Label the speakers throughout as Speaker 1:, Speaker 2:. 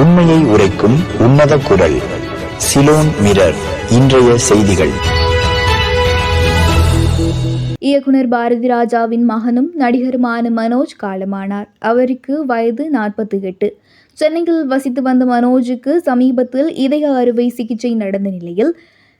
Speaker 1: உண்மையை உரைக்கும் உன்னத குரல் சிலோன் மிரர் இன்றைய செய்திகள்.
Speaker 2: இயக்குனர் பாரதி ராஜாவின் மகனும் நடிகருமான மனோஜ் காலமானார். அவருக்கு வயது நாற்பத்தி எட்டு சென்னையில் வசித்து வந்த மனோஜுக்கு சமீபத்தில் இதய அறுவை சிகிச்சை நடந்த நிலையில்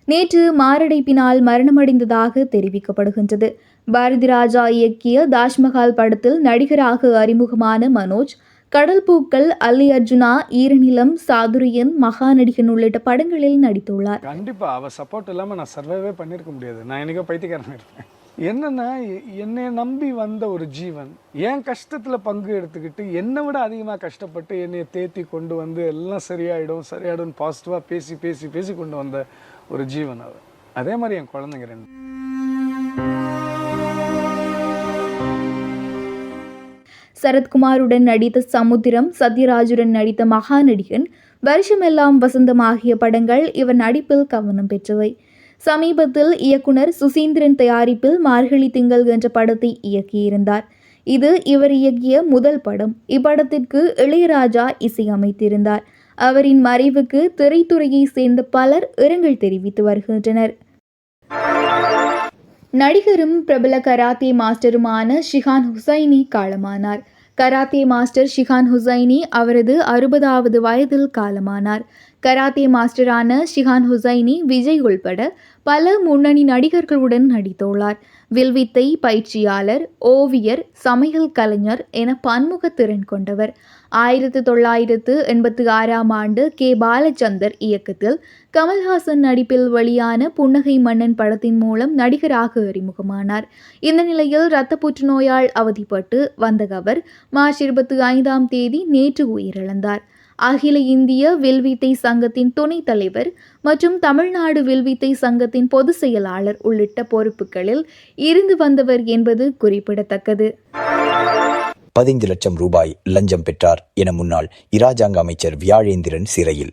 Speaker 2: நேற்று மாரடைப்பினால் மரணமடைந்ததாக தெரிவிக்கப்படுகின்றது. பாரதி ராஜா இயக்கிய தாஜ்மஹால் படத்தில் நடிகராக அறிமுகமான மனோஜ் கடல் பூக்கள் அல்லி அர்ஜுனா ஈரநிலம் சாதுரியன் மகாநடிகன் உள்ளிட்ட படங்களில் நடித்துள்ளார்.
Speaker 3: கண்டிப்பா அவ சப்போர்ட் இல்லாம நான் சர்வைவே பண்ணிருக்க முடியாது. நான் என்னைக்கோ பைத்தியக்காரன் இருப்பேன். என்னன்னா என்னை நம்பி வந்த ஒரு ஜீவன் என் கஷ்டத்துல பங்கு எடுத்துக்கிட்டு என்னை விட அதிகமா கஷ்டப்பட்டு என்னை தேத்தி கொண்டு வந்து எல்லாம் சரியாயிடும் சரியாயிடும் பாசிட்டிவா பேசி பேசி பேசி கொண்டு வந்த ஒரு ஜீவன் அவர் அதே மாதிரி என் குழந்தைங்க ரெண்டு
Speaker 2: சரத்குமாருடன் நடித்த சமுத்திரம் சத்யராஜுடன் நடித்த மகாநடிகன் வருஷமெல்லாம் வசந்தம் ஆகிய படங்கள் இவர் நடிப்பில் கவனம் பெற்றவை. சமீபத்தில் இயக்குனர் சுசீந்திரன் தயாரிப்பில் மார்கழி திங்கள் என்ற படத்தை இயக்கியிருந்தார். இது இவர் இயக்கிய முதல் படம். இப்படத்திற்கு இளையராஜா இசையமைத்திருந்தார். அவரின் மறைவுக்கு திரைத்துறையை சேர்ந்த பலர் இரங்கல் தெரிவித்து வருகின்றனர். நடிகரும் பிரபல கராத்தே மாஸ்டருமான ஷிகான் ஹுசைனி காலமானார். கராத்தே மாஸ்டர் ஷிகான் ஹுசைனி அவரது அறுபதாவது வயதில் காலமானார். கராத்தே மாஸ்டரான ஷிகான் ஹுசைனி விஜய் உள்பட பல முன்னணி நடிகர்களுடன் நடித்துள்ளார். வில்வித்தை பயிற்சியாளர் ஓவியர் சமையல் கலைஞர் என பன்முக திறன் கொண்டவர். ஆயிரத்து தொள்ளாயிரத்து எண்பத்தி ஆறாம் ஆண்டு கே. பாலச்சந்தர் இயக்கத்தில் கமல்ஹாசன் நடிப்பில் வெளியான புன்னகை மன்னன் படத்தின் மூலம் நடிகராக அறிமுகமானார். இந்த நிலையில் இரத்த புற்றுநோயால் அவதிப்பட்டு வந்த அவர் மார்ச் இருபத்தி ஐந்தாம் தேதி நேற்று உயிரிழந்தார். அகில இந்திய வில்வித்தை சங்கத்தின் துணைத் தலைவர் மற்றும் தமிழ்நாடு வில்வித்தை சங்கத்தின் பொதுச் செயலாளர் உள்ளிட்ட பொறுப்புகளில் இருந்து வந்தவர் என்பது குறிப்பிடத்தக்கது.
Speaker 1: பதினைந்து லட்சம் ரூபாய் லஞ்சம் பெற்றார் என முன்னாள் இராஜாங்க அமைச்சர் வியாழேந்திரன் சிறையில்.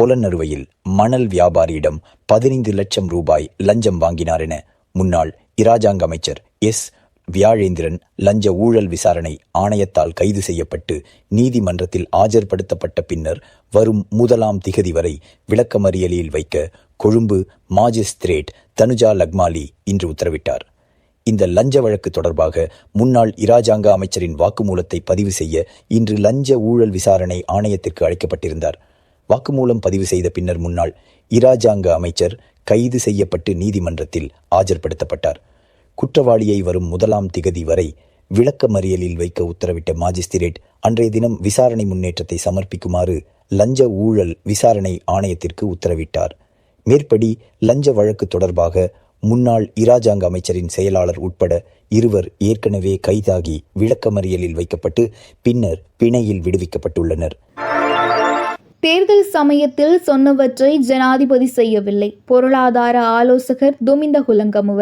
Speaker 1: புலனறுவையில் மணல் வியாபாரியிடம் பதினைந்து லட்சம் ரூபாய் லஞ்சம் வாங்கினார் என முன்னாள் இராஜாங்க அமைச்சர் எஸ். வியாழேந்திரன் லஞ்ச ஊழல் விசாரணை ஆணையத்தால் கைது செய்யப்பட்டு நீதிமன்றத்தில் ஆஜர்படுத்தப்பட்ட பின்னர் வரும் முதலாம் திகதி வரை விளக்கமறியலில் வைக்க கொழும்பு மாஜிஸ்திரேட் தனுஜா லக்மாலி இன்று உத்தரவிட்டார். இந்த லஞ்ச வழக்கு தொடர்பாக முன்னாள் இராஜாங்க அமைச்சரின் வாக்குமூலத்தை பதிவு செய்ய இன்று லஞ்ச ஊழல் விசாரணை ஆணையத்திற்கு அழைக்கப்பட்டிருந்தார். வாக்குமூலம் பதிவு செய்த பின்னர் முன்னாள் இராஜாங்க அமைச்சர் கைது செய்யப்பட்டு நீதிமன்றத்தில் ஆஜர்படுத்தப்பட்டார். குற்றவாளியை வரும் முதலாம் திகதி வரை விளக்க மறியலில் வைக்க உத்தரவிட்ட மாஜிஸ்திரேட் அன்றைய தினம் விசாரணை முன்னேற்றத்தை சமர்ப்பிக்குமாறு லஞ்ச ஊழல் விசாரணை ஆணையத்திற்கு உத்தரவிட்டார். மேற்படி லஞ்ச வழக்கு தொடர்பாக முன்னாள் இராஜாங்க அமைச்சரின் செயலாளர் உட்பட இருவர் ஏற்கனவே கைதாகி விளக்கமறியலில் வைக்கப்பட்டு பின்னர் பிணையில் விடுவிக்கப்பட்டுள்ளனர்.
Speaker 2: தேர்தல் சமயத்தில் சொன்னவற்றை ஜனாதிபதி செய்யவில்லை. பொருளாதார ஆலோசகர் துமிந்த குலங்கமுவ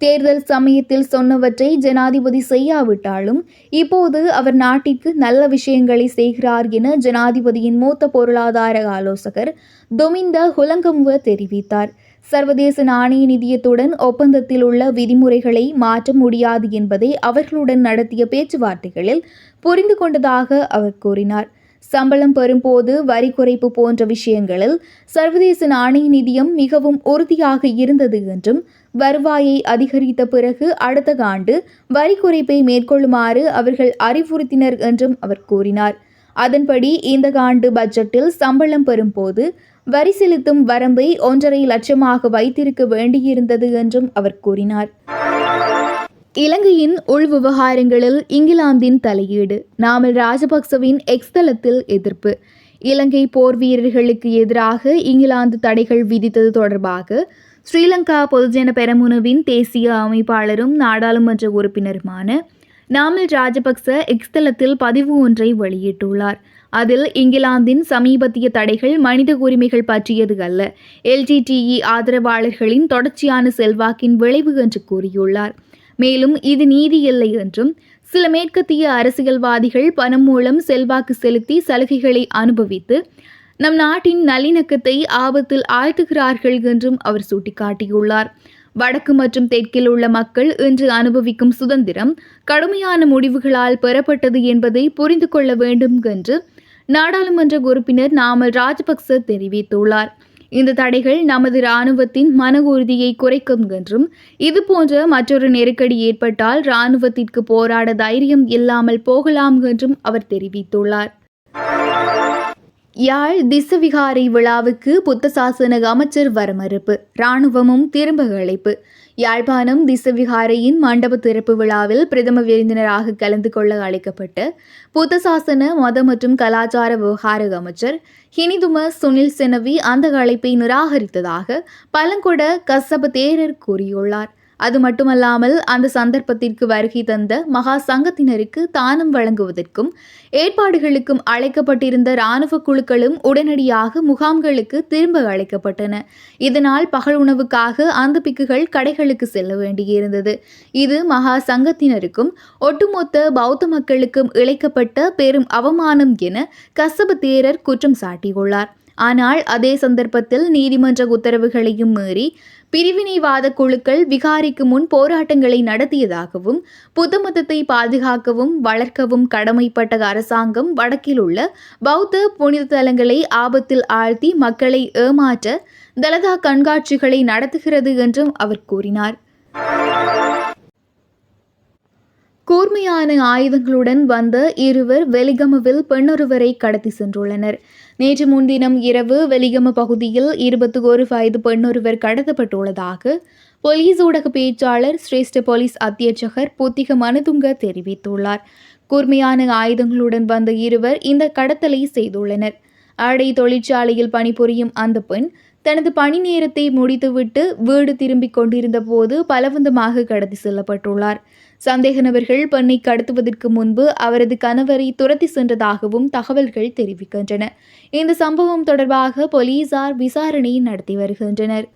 Speaker 2: தேர்தல் சமயத்தில் சொன்னவற்றை ஜனாதிபதி செய்யாவிட்டாலும் இப்போது அவர் நாட்டிற்கு நல்ல விஷயங்களை செய்கிறார் என ஜனாதிபதியின் மூத்த பொருளாதார ஆலோசகர் தொமிந்த ஹுலங்கம்வ தெரிவித்தார். சர்வதேச நாணய நிதியத்துடன் ஒப்பந்தத்தில் உள்ள விதிமுறைகளை மாற்ற முடியாது என்பதை அவர்களுடன் நடத்திய பேச்சுவார்த்தைகளில் புரிந்து கொண்டதாக அவர் கூறினார். சம்பளம் பெறும்போது வரி குறைப்பு போன்ற விஷயங்களில் சர்வதேச நாணய நிதியம் மிகவும் உறுதியாக இருந்தது என்றும் வருவாயை அதிகரித்த பிறகு அடுத்த ஆண்டு வரி குறைப்பை மேற்கொள்ளுமாறு அவர்கள் அறிவுறுத்தினர் என்றும் அவர் கூறினார். அதன்படி இந்த ஆண்டு பட்ஜெட்டில் சம்பளம் பெறும்போது வரி செலுத்தும் வரம்பை ஒன்றரை லட்சமாக வைத்திருக்க வேண்டியிருந்தது என்றும் அவர் கூறினார். இலங்கையின் உள் விவகாரங்களில் இங்கிலாந்தின் தலையீடு நாமல் ராஜபக்சவின் எக்ஸ் தளத்தில் எதிர்ப்பு. இலங்கை போர் வீரர்களுக்கு எதிராக இங்கிலாந்து தடைகள் விதித்தது தொடர்பாக ஸ்ரீலங்கா பொதுஜன பெரமுனவின் தேசிய அமைப்பாளரும் நாடாளுமன்ற உறுப்பினருமான நாமல் ராஜபக்ச எக்ஸ்தலத்தில் பதிவு ஒன்றை வெளியிட்டுள்ளார். அதில் இங்கிலாந்தின் சமீபத்திய தடைகள் மனித உரிமைகள் பற்றியது அல்ல. எல்ஜிடிஇ ஆதரவாளர்களின் தொடர்ச்சியான செல்வாக்கின் விளைவு என்று கூறியுள்ளார். மேலும் இது நீதி இல்லை என்றும் சில மேற்கத்திய அரசியல்வாதிகள் பணம் மூலம் செல்வாக்கு செலுத்தி சலுகைகளை அனுபவித்து நம் நாட்டின் நல்லிணக்கத்தை ஆபத்தில் ஆழ்த்துகிறார்கள் என்றும் அவர் சுட்டிக்காட்டியுள்ளார். வடக்கு மற்றும் தெற்கில் உள்ள மக்கள் இன்று அனுபவிக்கும் சுதந்திரம் கடுமையான முடிவுகளால் பெறப்பட்டது என்பதை புரிந்து கொள்ள வேண்டும் என்று நாடாளுமன்ற உறுப்பினர் நாமல் ராஜபக்ச தெரிவித்துள்ளார். இந்த தடைகள் நமது இராணுவத்தின் மன உறுதியை குறைக்கும் என்றும் இதுபோன்ற மற்றொரு நெருக்கடி ஏற்பட்டால் இராணுவத்திற்கு போராட தைரியம் இல்லாமல் போகலாம் என்றும் அவர் தெரிவித்துள்ளார். யாழ் திசவிகாரி விழாவுக்கு புத்த சாசன அமைச்சர் வரமறுப்பு இராணுவமும் திரும்ப அழைப்பு. யாழ்ப்பாணம் திசவிகாரையின் மண்டப திறப்பு விழாவில் பிரதம விருந்தினராக கலந்து கொள்ள அழைக்கப்பட்ட புத்த சாசன மத மற்றும் கலாச்சார விவகார அமைச்சர் ஹினிதும சுனில் செனவி அந்த அழைப்பை நிராகரித்ததாக பழங்கொட கசப தேரர் கூறியுள்ளார். அது மட்டுமல்லாமல் அந்த சந்தர்ப்பத்திற்கு வருகை தந்த மகா சங்கத்தினருக்கு தானம் வழங்குவதற்கும் ஏற்பாடுகளுக்கும் அழைக்கப்பட்டிருந்த இராணுவ குழுக்களும் உடனடியாக முகாம்களுக்கு திரும்ப அழைக்கப்பட்டன. இதனால் பகல் உணவுக்காக அந்த பிக்குகள் கடைகளுக்கு செல்ல வேண்டியிருந்தது. இது மகா சங்கத்தினருக்கும் ஒட்டுமொத்த பௌத்த மக்களுக்கும் இழைக்கப்பட்ட பெரும் அவமானம் என கசப தேரர் குற்றம் சாட்டியுள்ளார். ஆனால் அதே சந்தர்ப்பத்தில் நீதிமன்ற உத்தரவுகளையும் மீறி பிரிவினைவாத குழுக்கள் விகாரிக்கு முன் போராட்டங்களை நடத்தியதாகவும் புத்த மதத்தை பாதுகாக்கவும் வளர்க்கவும் கடமைப்பட்ட அரசாங்கம் வடக்கில் உள்ள பௌத்த புனித தலங்களை ஆபத்தில் ஆழ்த்தி மக்களை ஏமாற்ற தலதா கண்காட்சிகளை நடத்துகிறது என்றும் அவர் கூறினார். கூர்மையான ஆயுதங்களுடன் வந்த இருவர் வெலிகமவில் பெண்ணொருவரை கடத்தி சென்றுள்ளனர். நேற்று முன்தினம் இரவு வெலிகம பகுதியில் இருபத்தி ஒரு வயது பெண்ணொருவர் கடத்தப்பட்டுள்ளதாக போலீஸ் ஊடக பேச்சாளர் சிரேஷ்ட போலீஸ் அத்தியட்சகர் புத்திக மனதுங்க தெரிவித்துள்ளார். கூர்மையான ஆயுதங்களுடன் வந்த இருவர் இந்த கடத்தலை செய்துள்ளனர். ஆடை தொழிற்சாலையில் பணிபுரியும் அந்த பெண் தனது பணி நேரத்தை முடித்துவிட்டு வீடு திரும்பிக் கொண்டிருந்த போது பலவந்தமாக கடத்தி செல்லப்பட்டுள்ளார். சந்தேக நபர்கள் பெண்ணை கடத்துவதற்கு முன்பு அவரது கணவரை துரத்தி சென்றதாகவும் தகவல்கள் தெரிவிக்கின்றன. இந்த சம்பவம் தொடர்பாக போலீசார் விசாரணை நடத்தி வருகின்றனர்.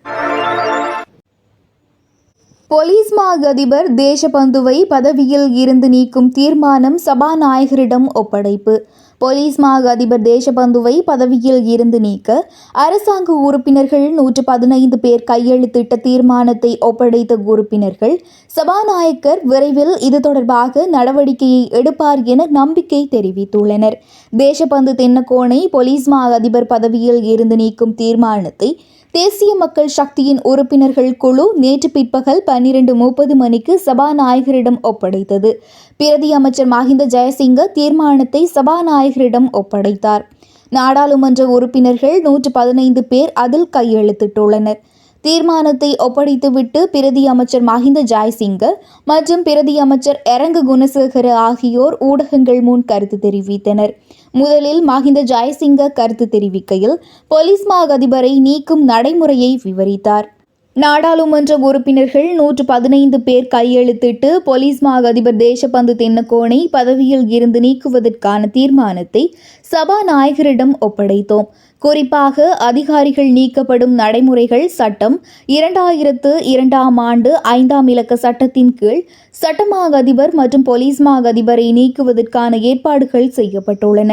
Speaker 2: போலீஸ் மா அதிபர் தேசபந்துவை பதவியில் இருந்து நீக்கும் தீர்மானம் சபாநாயகரிடம் ஒப்படைப்பு. போலீஸ் மாக அதிபர் தேசபந்துவை பதவியில் இருந்து நீக்க அரசாங்க உறுப்பினர்கள் நூற்று பதினைந்து பேர் கையெழுத்திட்ட தீர்மானத்தை ஒப்படைத்த உறுப்பினர்கள் சபாநாயகர் விரைவில் இது தொடர்பாக நடவடிக்கையை எடுப்பார் என நம்பிக்கை தெரிவித்துள்ளனர். தேசபந்து தென்னக்கோனை போலீஸ் மா அதிபர் பதவியில் இருந்து நீக்கும் தீர்மானத்தை தேசிய மக்கள் சக்தியின் உறுப்பினர்கள் குழு நேற்று பிற்பகல் பன்னிரண்டு முப்பது மணிக்கு சபாநாயகரிடம் ஒப்படைத்தது. பிரதி அமைச்சர் மஹிந்த ஜெயசிங்க தீர்மானத்தை சபாநாயகரிடம் ஒப்படைத்தார். நாடாளுமன்ற உறுப்பினர்கள் நூற்று பதினைந்து பேர் அதில் கையெழுத்திட்டுள்ளனர். தீர்மானத்தை ஒப்படைத்துவிட்டு பிரதி அமைச்சர் மஹிந்த ஜாய்சிங்க மற்றும் பிரதி அமைச்சர் எரங்கு குணசேகர ஆகியோர் ஊடகங்கள் முன் கருத்து தெரிவித்தனர். முதலில் மஹிந்த ஜெயசிங்க கருத்து தெரிவிக்கையில் போலீஸ் மா அதிபரை நீக்கும் நடைமுறையை விவரித்தார். நாடாளுமன்ற உறுப்பினர்கள் நூற்று பதினைந்து பேர் கையெழுத்திட்டு போலீஸ் மா அதிபர் தேசபந்து தென்னக்கோனை பதவியில் இருந்து நீக்குவதற்கான தீர்மானத்தை சபாநாயகரிடம் ஒப்படைத்தோம். குறிப்பாக அதிகாரிகள் நீக்கப்படும் நடைமுறைகள் சட்டம் இரண்டாயிரத்து இரண்டாம் ஆண்டு ஐந்தாம் இலக்க சட்டத்தின் கீழ் சட்டமாக அதிபர் மற்றும் போலீஸ் மா அதிபரை நீக்குவதற்கான ஏற்பாடுகள் செய்யப்பட்டுள்ளன.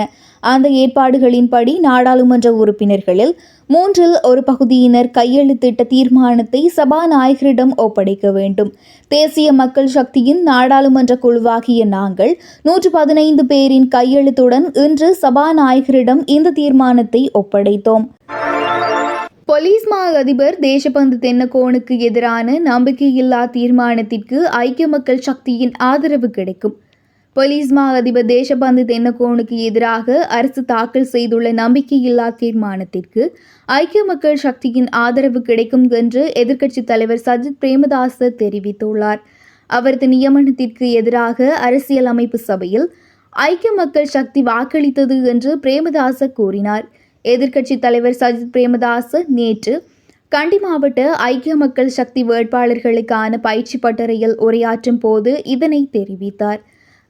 Speaker 2: அந்த ஏற்பாடுகளின்படி நாடாளுமன்ற உறுப்பினர்களில் மூன்றில் ஒரு பகுதியினர் கையெழுத்திட்ட தீர்மானத்தை சபாநாயகரிடம் ஒப்படைக்க வேண்டும். தேசிய மக்கள் சக்தியின் நாடாளுமன்ற குழுவாகிய நாங்கள் நூற்று பதினைந்து பேரின் கையெழுத்துடன் இன்று சபாநாயகரிடம் இந்த தீர்மானத்தை ஒப்படைத்தோம். போலீஸ் மா அதிபர் தேசபந்து தென்னகோனுக்கு எதிரான நம்பிக்கையில்லா தீர்மானத்திற்கு ஐக்கிய மக்கள் சக்தியின் ஆதரவு கிடைக்கும். போலீஸ் மா அதிபர் தேசபந்து தென்னக்கோனுக்கு எதிராக அரசு தாக்கல் செய்துள்ள நம்பிக்கையில்லா தீர்மானத்திற்கு ஐக்கிய மக்கள் சக்தியின் ஆதரவு கிடைக்கும் என்று எதிர்க்கட்சித் தலைவர் சஜித் பிரேமதாச தெரிவித்துள்ளார். அவரது நியமனத்திற்கு எதிராக அரசியல் அமைப்பு சபையில் ஐக்கிய மக்கள் சக்தி வாக்களித்தது என்று பிரேமதாச கூறினார். எதிர்க்கட்சித் தலைவர் சஜித் பிரேமதாச நேற்று கண்டி மாவட்ட ஐக்கிய மக்கள் சக்தி வேட்பாளர்களுக்கான பயிற்சி பட்டறையில் உரையாற்றும் போது இதனை தெரிவித்தார்.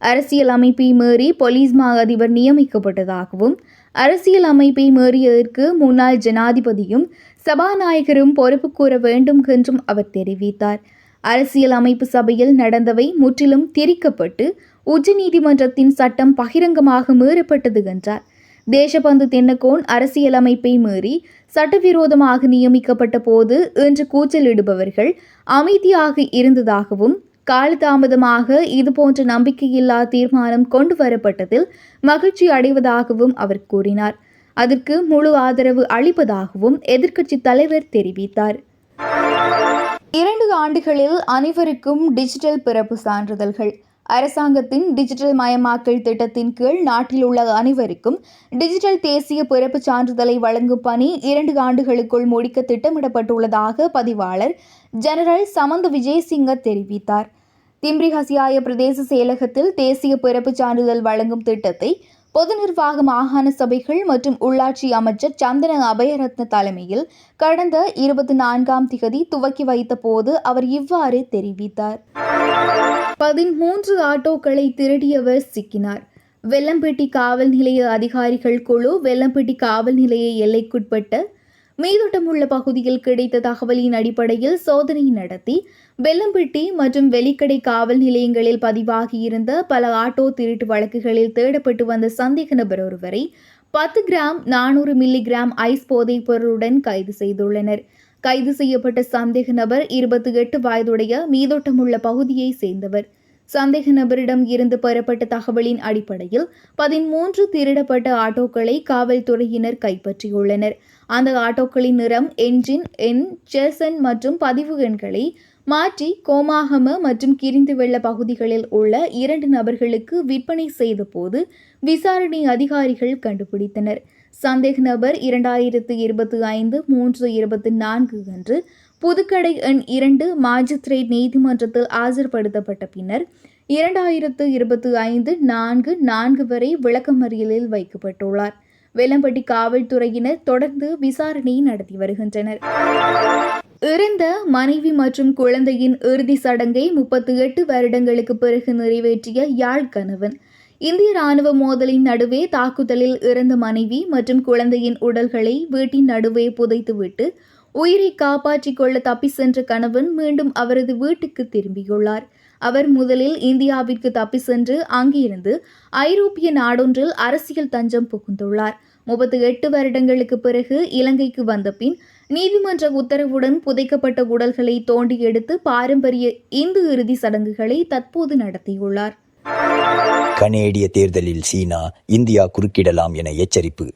Speaker 2: அரசியல் அமைப்பை மீறி போலீஸ் மா அதிபர் நியமிக்கப்பட்டதாகவும் அரசியல் அமைப்பை மீறியதற்கு முன்னாள் ஜனாதிபதியும் சபாநாயகரும் பொறுப்பு கூற வேண்டும் என்றும் அவர் தெரிவித்தார். அரசியல் அமைப்பு சபையில் நடந்தவை முற்றிலும் திரிக்கப்பட்டு உச்சநீதிமன்றத்தின் சட்டம் பகிரங்கமாக மீறப்பட்டது என்றார். தேசபந்து தென்னகோன் அரசியலமைப்பை மீறி சட்டவிரோதமாக நியமிக்கப்பட்ட போது இன்று கூச்சலிடுபவர்கள் அமைதியாக இருந்ததாகவும் காலதாமதமாக இதுபோன்ற நம்பிக்கையில்லா தீர்மானம் கொண்டு வரப்பட்டதில் மகிழ்ச்சி அடைவதாகவும் அவர் கூறினார். அதற்கு முழு ஆதரவு அளிப்பதாகவும் எதிர்க்கட்சி தலைவர் தெரிவித்தார். இரண்டு ஆண்டுகளில் அனைவருக்கும் டிஜிட்டல் பிறப்பு சான்றிதழ்கள். அரசாங்கத்தின் டிஜிட்டல் மயமாக்கல் திட்டத்தின் கீழ் நாட்டில் உள்ள அனைவருக்கும் டிஜிட்டல் தேசிய பிறப்புச் சான்றிதழை வழங்கும் பணி இரண்டு ஆண்டுகளுக்குள் முடிக்க திட்டமிடப்பட்டுள்ளதாக பதிவாளர் ஜெனரல் சமந்த விஜயசிங்க தெரிவித்தார். திம்ரி ஹசியாய பிரதேச செயலகத்தில் தேசிய பிறப்புச் சான்றிதழ் வழங்கும் திட்டத்தை பொது நிர்வாக மாகாண சபைகள் மற்றும் உள்ளாட்சி அமைச்சர் சந்தன அபயரத்ன தலைமையில் கடந்த இருபத்தி நான்காம் திகதி துவக்கி வைத்த போது அவர் இவ்வாறு தெரிவித்தார். பதிமூன்று ஆட்டோக்களை திருடியவர் சிக்கினார். வெள்ளம்பட்டி காவல் நிலைய அதிகாரிகள் குழு வெள்ளம்பட்டி காவல் நிலைய எல்லைக்குட்பட்ட மீதோட்டமுள்ள பகுதியில் கிடைத்த தகவலின் அடிப்படையில் சோதனை நடத்தி வெள்ளம்பட்டி மற்றும் வெலிக்கடை காவல் நிலையங்களில் பதிவாகியிருந்த பல ஆட்டோ திருட்டு வழக்குகளில் தேடப்பட்டு வந்த சந்தேக நபர் ஒருவரை பத்து கிராம் நானூறு மில்லிகிராம் ஐஸ் போதைப் பொருளுடன் கைது செய்துள்ளனர். கைது செய்யப்பட்ட சந்தேக நபர் இருபத்தி எட்டு வயதுடைய மீதோட்டமுள்ள பகுதியை சேர்ந்தவர். சந்தேக நபரிடம் இருந்து பெறப்பட்ட தகவலின் அடிப்படையில் பதிமூன்று திருடப்பட்ட ஆட்டோக்களை காவல்துறையினர் கைப்பற்றியுள்ளனர். அந்த ஆட்டோக்களின் நிறம் என்ஜின் எண் செசன் மற்றும் பதிவு எண்களை மாற்றி கோமாகம மற்றும் கிரிந்து வெள்ள பகுதிகளில் உள்ள இரண்டு நபர்களுக்கு விற்பனை செய்தபோது விசாரணை அதிகாரிகள் கண்டுபிடித்தனர். சந்தேக நபர் இரண்டாயிரத்து இருபத்தி ஐந்து மூன்று இருபத்தி நான்கு அன்று புதுக்கடை எண் இரண்டு மாஜிஸ்திரேட் நீதிமன்றத்தில் ஆஜர்படுத்தப்பட்ட பின்னர் இரண்டாயிரத்து இருபத்தி ஐந்து நான்கு நான்கு வரை விளக்கமறியலில் வைக்கப்பட்டுள்ளார். வெள்ளம்பட்டி காவல்துறையினர் தொடர்ந்து விசாரணை நடத்தி வருகின்றனர். இறந்த மனைவி மற்றும் குழந்தையின் இறுதி சடங்கை முப்பத்தி எட்டு வருடங்களுக்கு பிறகு நிறைவேற்றிய யாழ் கணவன். இந்திய ராணுவ மோதலின் நடுவே தாக்குதலில் இறந்த மனைவி மற்றும் குழந்தையின் உடல்களை வீட்டின் நடுவே புதைத்துவிட்டு உயிரை காப்பாற்றிக் கொள்ள தப்பி சென்ற கணவன் மீண்டும் அவரது வீட்டுக்கு திரும்பியுள்ளார். அவர் முதலில் இந்தியாவிற்கு தப்பி சென்று அங்கிருந்து ஐரோப்பிய நாடொன்றில் அரசியல் தஞ்சம் புகுந்துள்ளார். முப்பத்தி எட்டு வருடங்களுக்கு பிறகு இலங்கைக்கு வந்த பின் நீதிமன்ற உத்தரவுடன் புதைக்கப்பட்ட உடல்களை தோண்டி எடுத்து பாரம்பரிய இந்து இறுதி சடங்குகளை தற்போது நடத்தியுள்ளார்.
Speaker 1: கனேடிய தேர்தலில் சீனா இந்தியா குறுக்கிடலாம் என எச்சரிப்பு.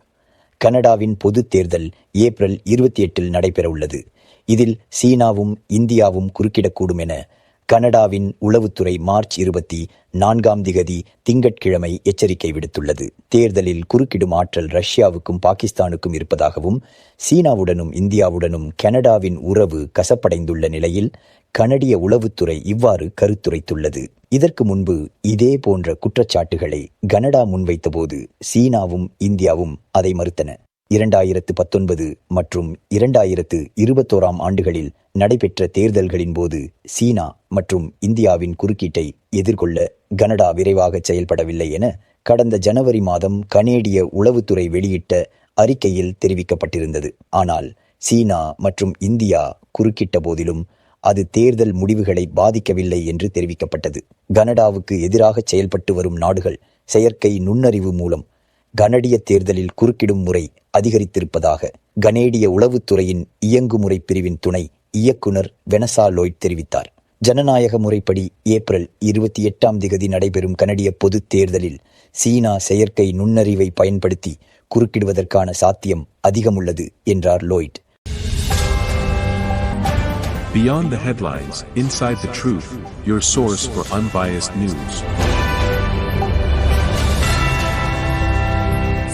Speaker 1: கனடாவின் பொது தேர்தல் ஏப்ரல் இருபத்தி எட்டில் நடைபெறவுள்ளது. இதில் சீனாவும் இந்தியாவும் குறுக்கிடக்கூடும் என கனடாவின் உளவுத்துறை மார்ச் இருபத்தி நான்காம் திகதி திங்கட்கிழமை எச்சரிக்கை விடுத்துள்ளது. தேர்தலில் குறுக்கிடும் ஆற்றல் ரஷ்யாவுக்கும் பாகிஸ்தானுக்கும் இருப்பதாகவும் சீனாவுடனும் இந்தியாவுடனும் கனடாவின் உறவு கசப்படைந்துள்ள நிலையில் கனடிய உளவுத்துறை இவ்வாறு கருத்துரைத்துள்ளது. இதற்கு முன்பு இதே போன்ற குற்றச்சாட்டுகளை கனடா முன்வைத்தபோது சீனாவும் இந்தியாவும் அதை மறுத்தன. இரண்டாயிரத்து பத்தொன்பது மற்றும் இரண்டாயிரத்து இருபத்தோராம் ஆண்டுகளில் நடைபெற்ற தேர்தல்களின் போது சீனா மற்றும் இந்தியாவின் குறுக்கீட்டை எதிர்கொள்ள கனடா விரைவாக செயல்படவில்லை என கடந்த ஜனவரி மாதம் கனேடிய உளவுத்துறை வெளியிட்ட அறிக்கையில் தெரிவிக்கப்பட்டிருந்தது. ஆனால் சீனா மற்றும் இந்தியா குறுக்கிட்ட போதிலும் அது தேர்தல் முடிவுகளை பாதிக்கவில்லை என்று தெரிவிக்கப்பட்டது. கனடாவுக்கு எதிராக செயல்பட்டு வரும் நாடுகள் செயற்கை நுண்ணறிவு மூலம் கனடிய தேர்தலில் குறுக்கிடும் முறை அதிகரித்திருப்பதாக கனேடிய உளவுத்துறையின் இயங்குமுறை பிரிவின் துணை இயக்குனர் வெனசா லோய்ட் தெரிவித்தார் ஜனநாயக முறைப்படி ஏப்ரல் இருபத்தி எட்டாம் திகதி நடைபெறும் கனடிய பொதுத் தேர்தலில் சீனா செயற்கை நுண்ணறிவை பயன்படுத்தி குறுக்கிடுவதற்கான சாத்தியம் அதிகமுள்ளது என்றார் லோய்ட்
Speaker 4: Beyond the headlines, inside the truth, your source for unbiased news.